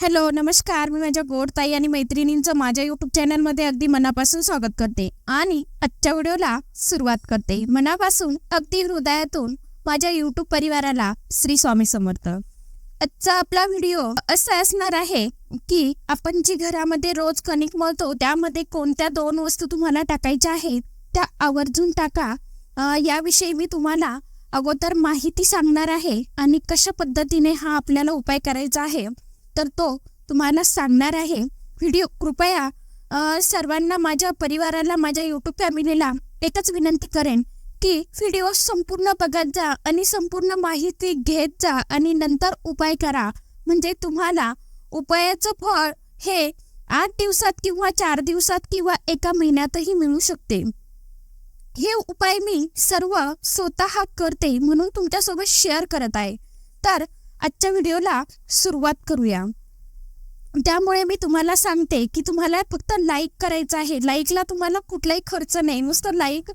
Hello नमस्कार. मी माझ्या गोड ताई आणि मैत्रिणींचं माझ्या युट्यूब चॅनलमध्ये अगदी मनापासून स्वागत करते आणि आजच्या व्हिडिओला सुरुवात करते. मनापासून अगदी हृदयातून माझ्या युट्यूब परिवाराला श्री स्वामी समर्थ. आजचा आपला व्हिडिओ असा असणार आहे की आपण जी घरामध्ये रोज कणिक मळतो त्यामध्ये कोणत्या दोन वस्तू तुम्हाला टाकायच्या आहेत त्या आवर्जून टाका. याविषयी मी तुम्हाला अगोदर माहिती सांगणार आहे आणि कशा पद्धतीने हा आपल्याला उपाय करायचा आहे. तर तो तुम्हाला सांगणार आहे. व्हिडिओ कृपया सर्वांना माझ्या परिवाराला माझ्या यूट्यूब फॅमिलीला एकच विनंती करेन की व्हिडिओ संपूर्ण बघत जा आणि संपूर्ण माहिती घेत जा आणि नंतर उपाय करा. म्हणजे तुम्हाला उपायाचं फळ हे आठ दिवसात किंवा चार दिवसात किंवा एका महिन्यातही मिळू शकते. हे उपाय मी सर्व स्वतः करते म्हणून तुमच्यासोबत शेअर करत आहे. तर आजच्या व्हिडिओला सुरुवात करूया. त्यामुळे मी तुम्हाला सांगते की तुम्हाला फक्त लाईक करायचं आहे. लाईकला तुम्हाला कुठलाही खर्च नाही. नुसतं लाईक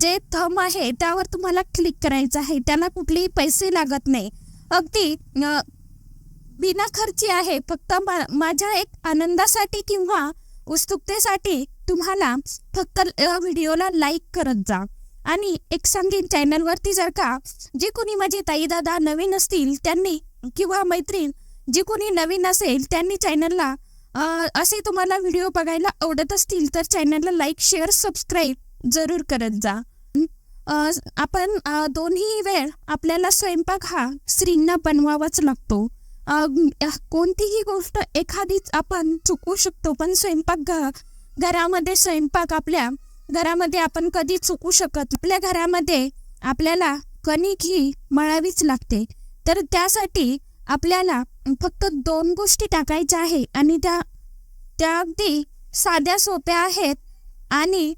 जे थम आहे त्यावर तुम्हाला क्लिक करायचं आहे. त्याला कुठलेही पैसे लागत नाही. अगदी बिनाखर्ची बिना खर्ची आहे. फक्त मा माझ्या एक आनंदासाठी किंवा उत्सुकतेसाठी तुम्हाला फक्त व्हिडिओला लाईक करत जा. आणि एक सांगेन चॅनलवरती जर का जे कोणी माझे ताई दादा नवीन असतील त्यांनी किंवा मैत्रीण जे कोणी नवीन असेल त्यांनी चॅनलला असे तुम्हाला व्हिडिओ बघायला आवडत असतील तर चॅनलला लाईक शेअर सबस्क्राईब जरूर करत जा. आपण दोन्ही वेळ आपल्याला स्वयंपाक हा स्त्रींना बनवावाच लागतो. कोणतीही गोष्ट एखादीच आपण चुकवू शकतो पण स्वयंपाक घरामध्ये स्वयंपाक आपल्या घरामध्ये आपण कधी चुकू शकत आपल्या घरामध्ये आपल्याला कणिक ही मळावीच लागते. तर त्यासाठी आपल्याला फक्त दोन गोष्टी टाकायच्या आहे आणि त्या त्या अगदी साध्या सोप्या आहेत. आणि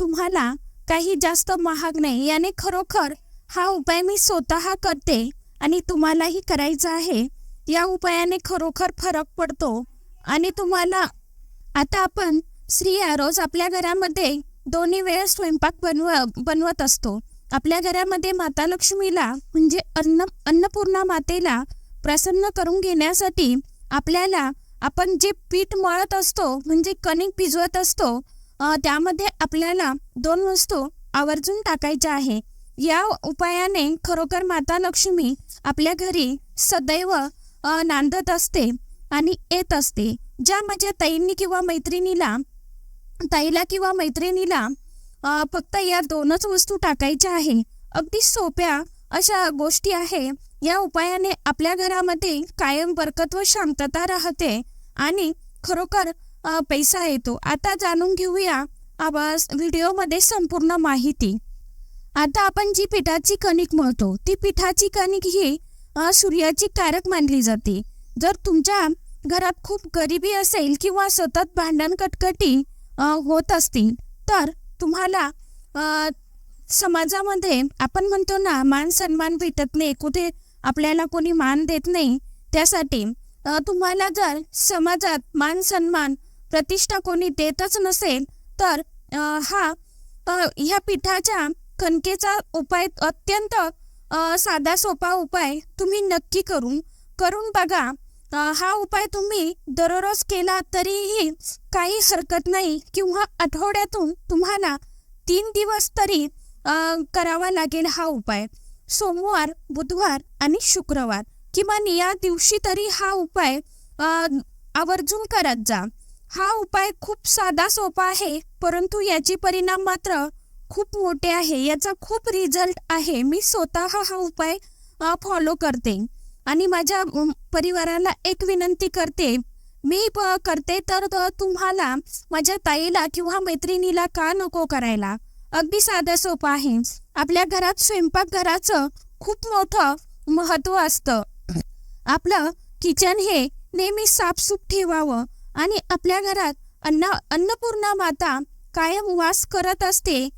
तुम्हाला काही जास्त महाग नाही. याने खरोखर हा उपाय मी स्वतः करते आणि तुम्हालाही करायचा आहे. या उपायाने खरोखर फरक पडतो. आणि तुम्हाला आता आपण स्त्रिया रोज आपल्या घरामध्ये दोन्ही वेळ स्वयंपाक बनव बनवत असतो. आपल्या घरामध्ये माता लक्ष्मीला म्हणजे अन्न अन्नपूर्णा मातेला प्रसन्न करून घेण्यासाठी आपल्याला आपण जे पीठ मळत असतो म्हणजे कणिक भिजवत असतो त्यामध्ये आपल्याला दोन वस्तू आवर्जून टाकायच्या आहे. या उपायाने खरोखर माता लक्ष्मी आपल्या घरी सदैव नांदत असते आणि येत असते. ज्या माझ्या ताईंनी किंवा मैत्रिणीला ताईला किंवा मैत्रिणीला फक्त या दोनच वस्तू टाकायच्या आहे. अगदी सोप्या अशा गोष्टी आहे. या उपायाने आपल्या घरामध्ये कायम बरकत व शांतता राहते आणि खरोखर पैसा येतो. आता जाणून घेऊया आवाज व्हिडिओमध्ये संपूर्ण माहिती. आता आपण जी पिठाची कणिक मळतो ती पिठाची कणिक ही सूर्याची कारक मानली जाते. जर तुमच्या घरात खूप गरिबी असेल किंवा सतत भांडण कटकटी होत असतील. तर तुम्हाला समाजामध्ये आपण म्हणतो ना मान सन्मान भेटत नाही. कुठे आपल्याला कोणी मान देत नाही. त्यासाठी तुम्हाला जर समाजात मान सन्मान प्रतिष्ठा कोणी देतच नसेल तर हा ह्या पिठाच्या कणकेचा उपाय अत्यंत साधा सोपा उपाय तुम्ही नक्की करून करून बघा. हा उपाय तुम्ही दररोज केला तरीही काही हरकत नाही किंवा आठवड्यातून तुम्हाला तीन दिवस तरी करावा लागेल हा उपाय. सोमवार बुधवार आणि शुक्रवार किमान या दिवशी तरी हा उपाय आवर्जून करत जा. हा उपाय खूप साधा सोपा आहे परंतु याचे परिणाम मात्र खूप मोठे आहे. याचा खूप रिझल्ट आहे. मी स्वतः हा उपाय फॉलो करते. आणि माझ्या परिवाराला एक विनंती करते. मी प- करते तर तुम्हाला माझ्या ताईला किंवा मैत्रिणीला का नको करायला? अगदी साधं सोपं आहे. आपल्या घरात स्वयंपाकघराचं खूप मोठं महत्त्व असतं. आपलं किचन हे नेहमी साफसूफ ठेवावं आणि आपल्या घरात अन्न अन्नपूर्णा माता कायम वास करत असते.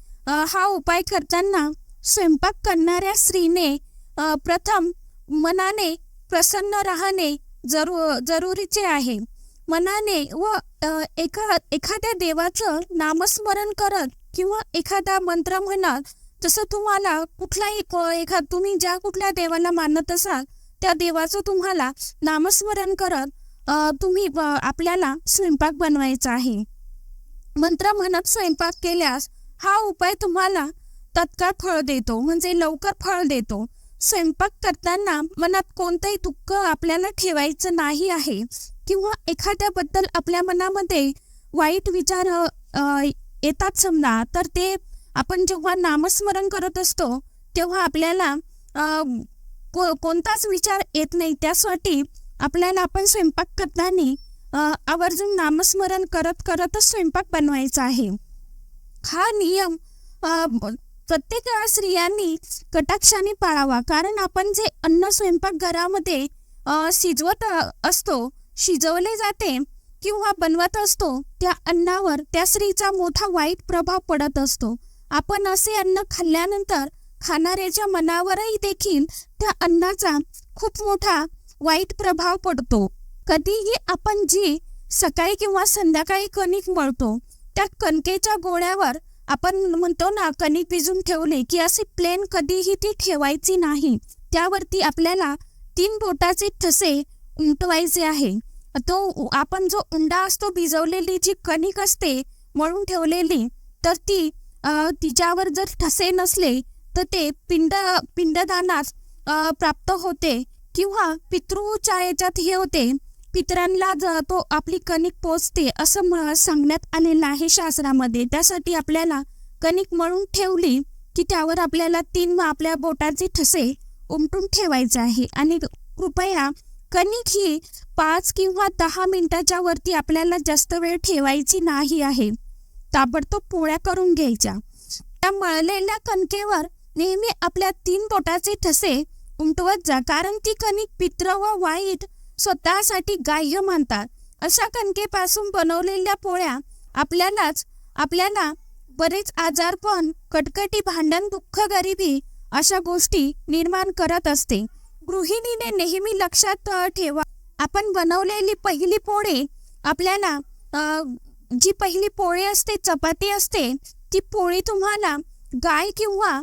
हा उपाय करताना स्वयंपाक करणाऱ्या स्त्रीने प्रथम मनाने प्रसन्न राहणे जरू जरुरीचे आहे. मनाने व एका एखाद्या देवाचं नामस्मरण करत किंवा एखादा मंत्र म्हणत जसं तुम्हाला कुठलाही एखा तुम्ही ज्या कुठल्या देवाला मानत असाल त्या देवाचं तुम्हाला नामस्मरण करत तुम्ही आपल्याला स्वयंपाक बनवायचा आहे. मंत्र म्हणत स्वयंपाक केल्यास हा उपाय तुम्हाला तत्काळ फळ देतो म्हणजे लवकर फळ देतो. स्वयंपाक करताना मनात कोणतंही दुःख आपल्याला ठेवायचं नाही आहे किंवा एखाद्याबद्दल आपल्या मनामध्ये वाईट विचार येतात समजा तर ते आपण जेव्हा नामस्मरण करत असतो तेव्हा आपल्याला को कोणताच विचार येत नाही. त्यासाठी आपल्याला आपण स्वयंपाक करताना आवर्जून नामस्मरण करत करतच स्वयंपाक बनवायचा आहे. हा नियम प्रत्येक स्त्रियांनी कटाक्षाने पाळावा. कारण आपण जे अन्न स्वयंपाकघरामध्ये शिजवत असतो शिजवले जाते किंवा बनवत असतो त्या अन्नावर त्या स्त्रीचा मोठा वाईट प्रभाव पडत असतो. आपण असे अन्न खाल्ल्यानंतर खाणाऱ्याच्या मनावरही देखील त्या अन्नाचा खूप मोठा वाईट प्रभाव पडतो. कधीही आपण जी सकाळी किंवा संध्याकाळी कणिक मळतो त्या कणकेच्या गोळ्यावर आपण म्हणतो ना कणिक भिजून ठेवले की असे प्लेन कधीही ती ठेवायची नाही. त्यावरती आपल्याला तीन बोटाचे ठसे उमटवायचे आहे. तो आपण जो उंडा असतो भिजवलेली जी कणिक असते मळून ठेवलेली तर ती तिच्यावर जर ठसे नसले तर ते पिंड पिंडदानास प्राप्त होते किंवा पितृच्या याच्यात हे होते. पितरांना तो आपली कणिक पोचते असं सांगण्यात आलेलं आहे शास्त्रामध्ये त्यासाठी आपल्याला कणिक मळून ठेवली की त्यावर आपल्याला तीन आपल्या बोटाचे ठसे उमटून ठेवायचे आहे. आणि कृपया कणिक ही पाच किंवा दहा मिनिटाच्या वरती आपल्याला जास्त वेळ ठेवायची नाही आहे. ताबडतोब पोळ्या करून घ्यायच्या. त्या मळलेल्या कणकेवर नेहमी आपल्या तीन बोटाचे ठसे उमटवत जा कारण ती कणिक पित्र व वाईट स्वतःसाठी ग्राह्य मानतात. अशा कणकेपासून बनवलेल्या पोळ्या आपल्यालाच आपल्याला बरेच आजारपण कटकटी भांडण दुःख गरिबी अशा गोष्टी निर्माण करत असते. गृहिणीने नेहमी लक्षात ठेवा आपण बनवलेली पहिली पोळे आपल्याला जी पहिली पोळी असते चपाती असते ती पोळी तुम्हाला गाय किंवा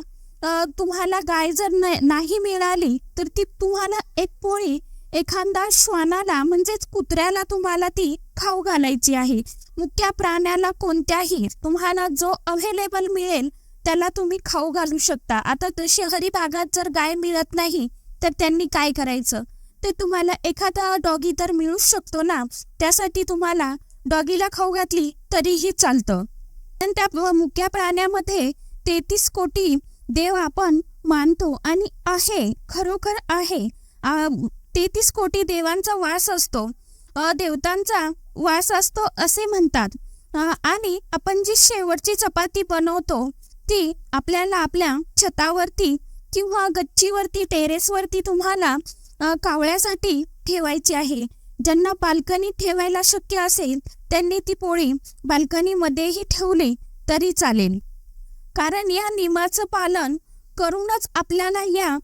तुम्हाला गाय जर नाही मिळाली तर ती तुम्हाला एक पोळी एखादा श्वानाला म्हणजेच कुत्र्याला तुम्हाला ती खाऊ घालायची आहे. मुख्य प्राण्याला कोणत्याही तुम्हाला जो अवेलेबल मिळेल त्याला तुम्ही खाऊ घालू शकता. आता तर शहरी भागात जर गाय मिळत नाही तर त्यांनी काय करायचं? ते तुम्हाला एखादा डॉगी तर मिळूच शकतो ना? त्यासाठी तुम्हाला डॉगीला खाऊ घातली तरीही चालतं. पण त्या मुख्या मुक्या प्राण्यामध्ये तेहतीस कोटी देव आपण मानतो आणि आहे खरोखर आहे. तेहतीस कोटी देवांचा वास असतो. देवतांचा वास असतो असे म्हणतात. आणि आपण जी शेवटची चपाती बनवतो ती आपल्याला आपल्या छतावरती किंवा गच्चीवरती टेरेसवरती तुम्हाला कावळ्यासाठी ठेवायची आहे. ज्यांना बाल्कनी ठेवायला शक्य असेल त्यांनी ती पोळी बाल्कनीमध्येही ठेवली तरी चालेल. कारण या नियमाचं पालन करूनच आपल्याला या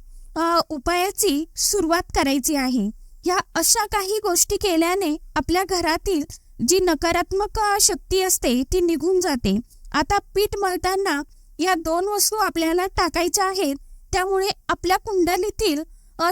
उपायाची सुरुवात करायची आहे. ह्या अशा काही गोष्टी केल्याने आपल्या घरातील जी नकारात्मक शक्ती असते ती निघून जाते. आता पीठ मळताना या दोन वस्तू आपल्याला टाकायच्या आहेत. त्यामुळे आपल्या कुंडलीतील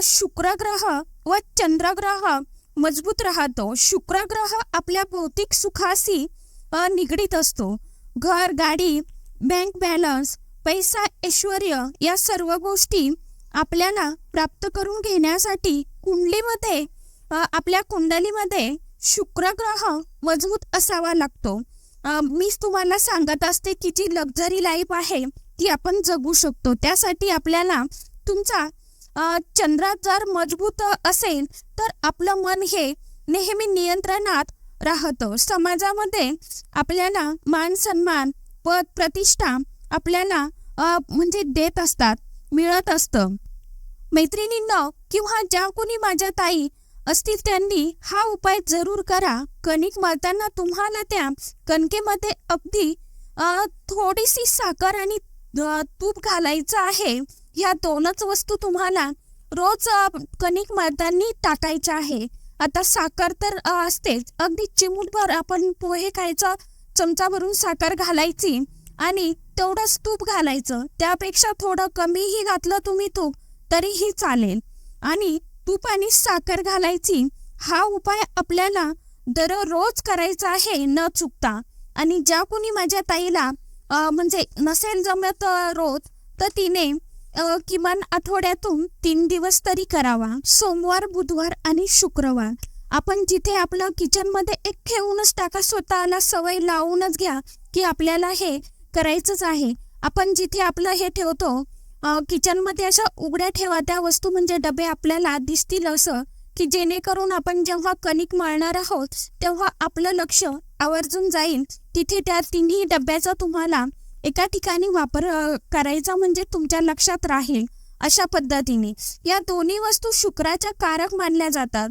शुक्रग्रह व चंद्रग्रह मजबूत राहतो. शुक्रग्रह आपल्या भौतिक सुखाशी निगडीत असतो. घर गाडी बँक बॅलन्स पैसा ऐश्वर या सर्व गोष्टी आपल्याला प्राप्त करून घेण्यासाठी कुंडलीमध्ये आपल्या कुंडलीमध्ये शुक्रग्रह मजबूत असावा लागतो. मीच तुम्हाला सांगत असते की जी लक्झरी लाईफ आहे ती आपण जगू शकतो. त्यासाठी आपल्याला तुमचा चंद्रात जर मजबूत असेल तर आपलं मन हे नेहमी नियंत्रणात राहतं. समाजामध्ये आपल्याला मान सन्मान पद प्रतिष्ठा आपल्याला म्हणजे देत असतात. मिळत असतं. मैत्रिणींना किंवा ज्या कोणी माझ्या ताई असतील त्यांनी हा उपाय जरूर करा. कणिक मळताना तुम्हाला त्या कणकेमध्ये अगदी थोडीशी साखर आणि तूप घालायचं आहे. ह्या दोनच वस्तू तुम्हाला रोज कणिक मळताना टाकायच्या आहे. आता साखर तर असतेच. अगदी चिमूटभर आपण पोहे खायचा चमचा भरून साखर घालायची. आणि तेवढंच तूप घालायचं. त्यापेक्षा थोडं कमीही घातलं तुम्ही तूप तरीही चालेल. आणि तूप आणि साखर घालायची हा उपाय आपल्याला दररोज करायचा आहे न चुकता. आणि ज्या कोणी माझ्या ताईला म्हणजे नसेल जमत रोज तर तिने किमान आठवड्यातून तीन दिवस तरी करावा. सोमवार बुधवार आणि शुक्रवार. आपण जिथे आपलं किचनमध्ये एक ठेवूनच टाका स्वतःला सवय लावूनच घ्या की आपल्याला हे करायचंच आहे. आपण जिथे आपलं हे ठेवतो किचनमध्ये अशा उघड्या ठेवा त्या वस्तू म्हणजे डबे आपल्याला दिसतील असं की जेणेकरून आपण जेव्हा कणिक मळणार आहोत तेव्हा आपलं लक्ष आवर्जून जाईल. तिथे त्या तिन्ही डब्याचा तुम्हाला एका ठिकाणी वापर करायचा म्हणजे तुमच्या लक्षात राहील अशा पद्धतीने. या दोन्ही वस्तू शुक्राच्या कारक मानल्या जातात.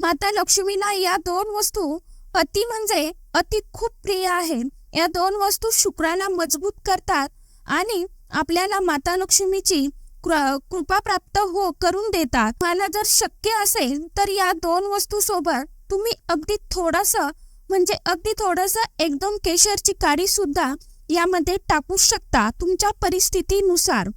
माता लक्ष्मीला या दोन वस्तू अति म्हणजे अति खूप प्रिय आहेत. या दोन वस्तू शुक्राला मजबूत करतात आणि आपल्याला माता लक्ष्मीची कृपा प्राप्त हो करून देतात. मला जर शक्य असेल तर या दोन वस्तू सोबत तुम्ही अगदी थोडस म्हणजे अगदी थोडस एकदम केशरची काडी सुद्धा यामध्ये टाकू शकता तुमच्या परिस्थितीनुसार.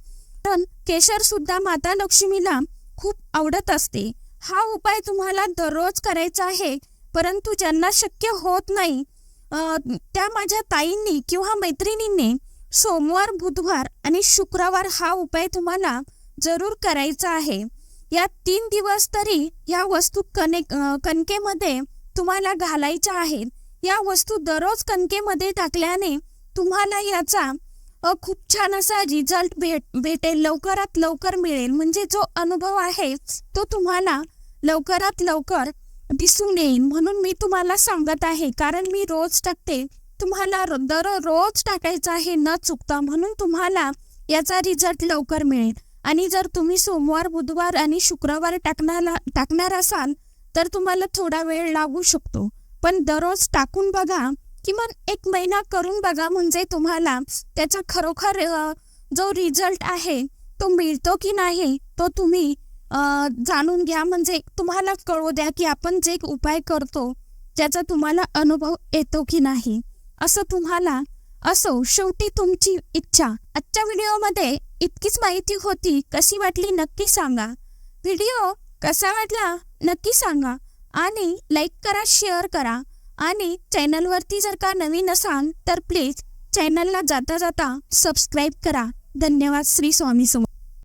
पण केशर सुद्धा माता लक्ष्मीला खूप आवडत असते. हा उपाय तुम्हाला दररोज करायचा आहे परंतु ज्यांना शक्य होत नाही त्या माझ्या ताईंनी किंवा मैत्रिणींनी सोमवार बुधवार आणि शुक्रवार हा उपाय तुम्हाला जरूर करायचा आहे. या तीन दिवस तरी या वस्तू कनेक कणकेमध्ये तुम्हाला घालायच्या आहेत. या वस्तू दररोज कणकेमध्ये टाकल्याने तुम्हाला याचा खूप छान असा रिझल्ट भेट भेटेल. लवकरात लवकर मिळेल. म्हणजे जो अनुभव आहे तो तुम्हाला लवकरात लवकर दिसून येईल. म्हणून मी तुम्हाला सांगत आहे कारण मी रोज टाकते. तुम्हाला दररोज टाकायचं आहे न चुकता. म्हणून तुम्हाला याचा रिझल्ट लवकर मिळेल. आणि जर तुम्ही सोमवार बुधवार आणि शुक्रवार टाकणार टाकणार असाल तर तुम्हाला थोडा वेळ लागू शकतो. पण दररोज टाकून बघा किमान एक महिना करून बघा म्हणजे तुम्हाला त्याचा खरोखर जो रिझल्ट आहे तो मिळतो की नाही तो तुम्ही जाणून घ्या. म्हणजे तुम्हाला कळू द्या की आपण जे उपाय करतो त्याचा तुम्हाला अनुभव येतो की नाही. असं तुम्हाला असो शेवटी तुमची इच्छा. आजच्या व्हिडिओमध्ये इतकीच माहिती होती. कशी वाटली नक्की सांगा. व्हिडिओ कसा वाटला नक्की सांगा. आणि लाईक करा शेअर करा. आणि चॅनलवरती जर का नवीन असाल तर प्लीज चॅनलला जाता जाता सबस्क्राईब करा. धन्यवाद श्री स्वामी समोर